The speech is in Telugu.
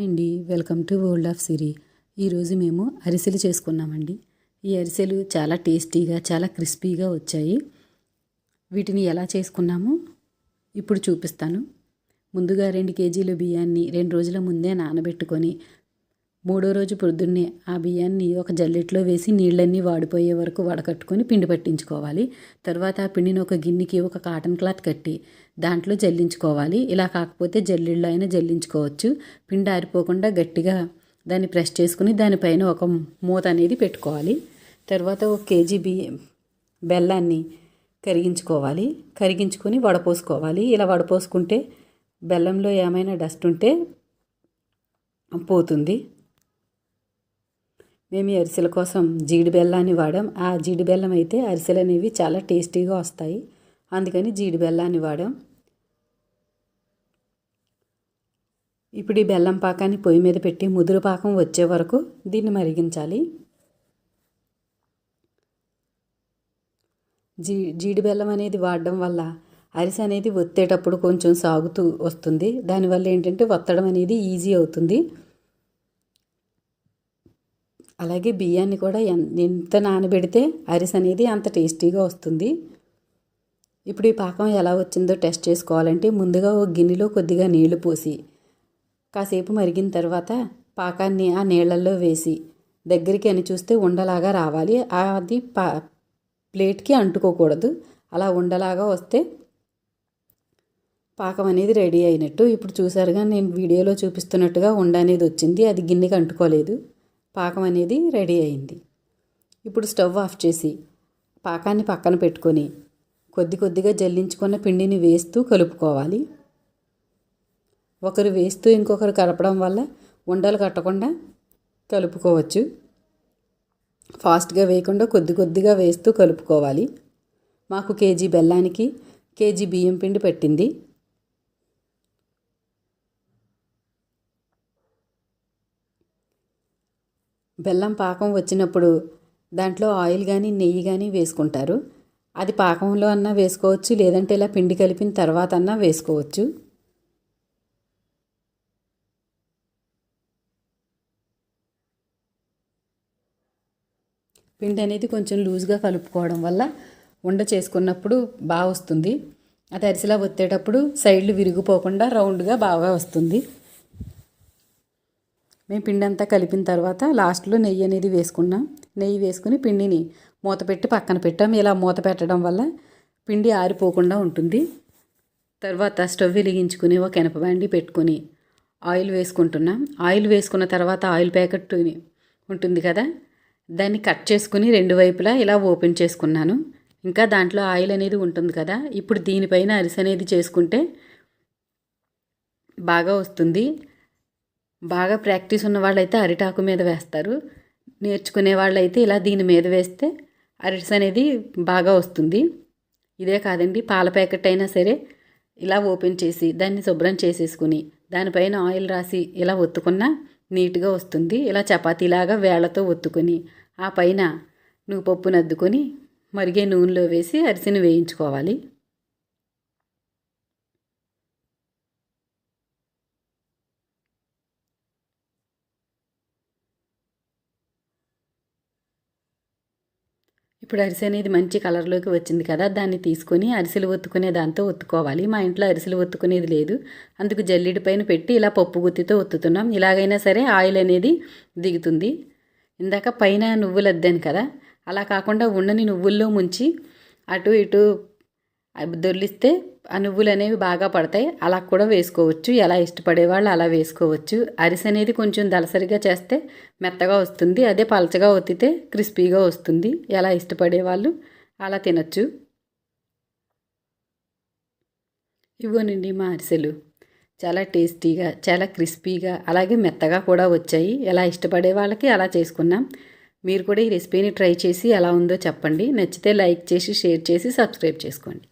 అండి. Welcome to world of Siri. ఈరోజు మేము అరిసెలు చేసుకున్నామండి. ఈ అరిసెలు చాలా టేస్టీగా చాలా క్రిస్పీగా వచ్చాయి. వీటిని ఎలా చేసుకున్నామో? ఇప్పుడు చూపిస్తాను. ముందుగా రెండు కేజీల బియ్యాన్ని రెండు రోజుల ముందే నానబెట్టుకొని మూడో రోజు పొద్దున్నే ఆ బియ్యాన్ని ఒక జల్లెట్లో వేసి నీళ్ళన్నీ వాడిపోయే వరకు వడకట్టుకొని పిండి పట్టించుకోవాలి. తర్వాత ఆ పిండిని ఒక గిన్నెకి ఒక కాటన్ క్లాత్ కట్టి దాంట్లో జల్లించుకోవాలి. ఇలా కాకపోతే జల్లిళ్ళు అయినా జల్లించుకోవచ్చు. పిండి ఆరిపోకుండా గట్టిగా దాన్ని ప్రెస్ చేసుకుని దానిపైన ఒక మూత అనేది పెట్టుకోవాలి. తర్వాత ఒక కేజీ బియ్యం బెల్లాన్ని కరిగించుకోవాలి. కరిగించుకొని వడపోసుకోవాలి. ఇలా వడపోసుకుంటే బెల్లంలో ఏమైనా డస్ట్ ఉంటే పోతుంది. మేము ఈ అరిసెల కోసం జీడి బెల్లాన్ని వాడాం. ఆ జీడి బెల్లం అయితే అరిసెలు అనేవి చాలా టేస్టీగా వస్తాయి. అందుకని జీడి బెల్లాన్ని వాడాం. ఇప్పుడు ఈ బెల్లం పాకాన్ని పొయ్యి మీద పెట్టి ముదురు పాకం వచ్చే వరకు దీన్ని మరిగించాలి. జీ జీడి బెల్లం అనేది వాడడం వల్ల అరిసె అనేది ఒత్తేటప్పుడు కొంచెం సాగుతూ వస్తుంది. దానివల్ల ఏంటంటే ఒత్తడం అనేది ఈజీ అవుతుంది. అలాగే బియ్యాన్ని కూడా ఎంత నానబెడితే అరిసె అనేది అంత టేస్టీగా వస్తుంది. ఇప్పుడు ఈ పాకం ఎలా వచ్చిందో టెస్ట్ చేసుకోవాలంటే ముందుగా ఒక గిన్నెలో కొద్దిగా నీళ్ళు పోసి కాసేపు మరిగిన తర్వాత పాకాన్ని ఆ నీళ్ళల్లో వేసి దగ్గరికి అని చూస్తే ఉండలాగా రావాలి. అది పా ప్లేట్కి అంటుకోకూడదు. అలా ఉండలాగా వస్తే పాకం అనేది రెడీ అయినట్టు. ఇప్పుడు చూసారుగా నేను వీడియోలో చూపిస్తున్నట్టుగా ఉండ అనేది వచ్చింది. అది గిన్నెకి అంటుకోలేదు. పాకం అనేది రెడీ అయింది. ఇప్పుడు స్టవ్ ఆఫ్ చేసి పాకాన్ని పక్కన పెట్టుకొని కొద్ది కొద్దిగా జల్లించుకున్న పిండిని వేస్తూ కలుపుకోవాలి. ఒకరు వేస్తూ ఇంకొకరు కలపడం వల్ల ఉండలు కట్టకుండా కలుపుకోవచ్చు. ఫాస్ట్గా వేయకుండా కొద్ది కొద్దిగా వేస్తూ కలుపుకోవాలి. మాకు కేజీ బెల్లానికి కేజీ బియ్యం పిండి పెట్టింది. బెల్లం పాకం వచ్చినప్పుడు దాంట్లో ఆయిల్ కానీ నెయ్యి కానీ వేసుకుంటారు. అది పాకంలో అన్నా వేసుకోవచ్చు లేదంటే ఇలా పిండి కలిపిన తర్వాత అన్నా వేసుకోవచ్చు. పిండి అనేది కొంచెం లూజ్గా కలుపుకోవడం వల్ల ఉండ చేసుకున్నప్పుడు బాగా వస్తుంది. అది అరిసెలా ఒత్తేటప్పుడు సైడ్లు విరిగిపోకుండా రౌండ్గా బాగా వస్తుంది. మేము పిండి అంతా కలిపిన తర్వాత లాస్ట్లో నెయ్యి అనేది వేసుకున్నాం. నెయ్యి వేసుకుని పిండిని మూత పెట్టి పక్కన పెట్టాం. ఇలా మూత పెట్టడం వల్ల పిండి ఆరిపోకుండా ఉంటుంది. తర్వాత స్టవ్ వెలిగించుకుని ఒక ఎనపబండి పెట్టుకుని ఆయిల్ వేసుకుంటున్నాం. ఆయిల్ వేసుకున్న తర్వాత ఆయిల్ ప్యాకెట్ ఉంటుంది కదా దాన్ని కట్ చేసుకుని రెండు వైపులా ఇలా ఓపెన్ చేసుకున్నాను. ఇంకా దాంట్లో ఆయిల్ అనేది ఉంటుంది కదా ఇప్పుడు దీనిపైన అరిసె అనేది చేసుకుంటే బాగా వస్తుంది. బాగా ప్రాక్టీస్ ఉన్న వాళ్ళైతే అరిటాకు మీద వేస్తారు. నేర్చుకునే వాళ్ళైతే ఇలా దీని మీద వేస్తే అరిటస్ అనేది బాగా వస్తుంది. ఇదే కాదండి పాల ప్యాకెట్ అయినా సరే ఇలా ఓపెన్ చేసి దాన్ని శుభ్రం చేసేసుకుని దానిపైన ఆయిల్ రాసి ఇలా ఒత్తుకున్నా నీట్గా వస్తుంది. ఇలా చపాతీలాగా వేళ్ళతో ఒత్తుకొని ఆ పైన నువ్వు పప్పును అద్దుకొని మరిగే నూనెలో వేసి అరిసిని వేయించుకోవాలి. ఇప్పుడు అరిసె అనేది మంచి కలర్లోకి వచ్చింది కదా దాన్ని తీసుకొని అరిసెలు ఒత్తుకునే దాంతో ఒత్తుకోవాలి. మా ఇంట్లో అరిసెలు ఒత్తుకునేది లేదు. అందుకు జల్లిడి పైన పెట్టి ఇలా పప్పు గుత్తితో ఒత్తుతున్నాం. ఇలాగైనా సరే ఆయిల్ అనేది దిగుతుంది. ఇందాక పైన నువ్వులు అద్దాను కదా అలా కాకుండా ఉండని నువ్వుల్లో ముంచి అటు ఇటు దొర్లిస్తే ఆ నువ్వులు అనేవి బాగా పడతాయి. అలా కూడా వేసుకోవచ్చు. ఎలా ఇష్టపడే వాళ్ళు అలా వేసుకోవచ్చు. అరిసె అనేది కొంచెం దలసరిగా చేస్తే మెత్తగా వస్తుంది. అదే పలచగా ఒత్తితే క్రిస్పీగా వస్తుంది. ఎలా ఇష్టపడే వాళ్ళు అలా తినచ్చు. ఇవ్వనండి మా అరిసెలు. చాలా టేస్టీగా చాలా క్రిస్పీగా అలాగే మెత్తగా కూడా వచ్చాయి. ఎలా ఇష్టపడే వాళ్ళకి అలా చేసుకున్నాం. మీరు కూడా ఈ రెసిపీని ట్రై చేసి ఎలా ఉందో చెప్పండి. నచ్చితే లైక్ చేసి షేర్ చేసి సబ్స్క్రైబ్ చేసుకోండి.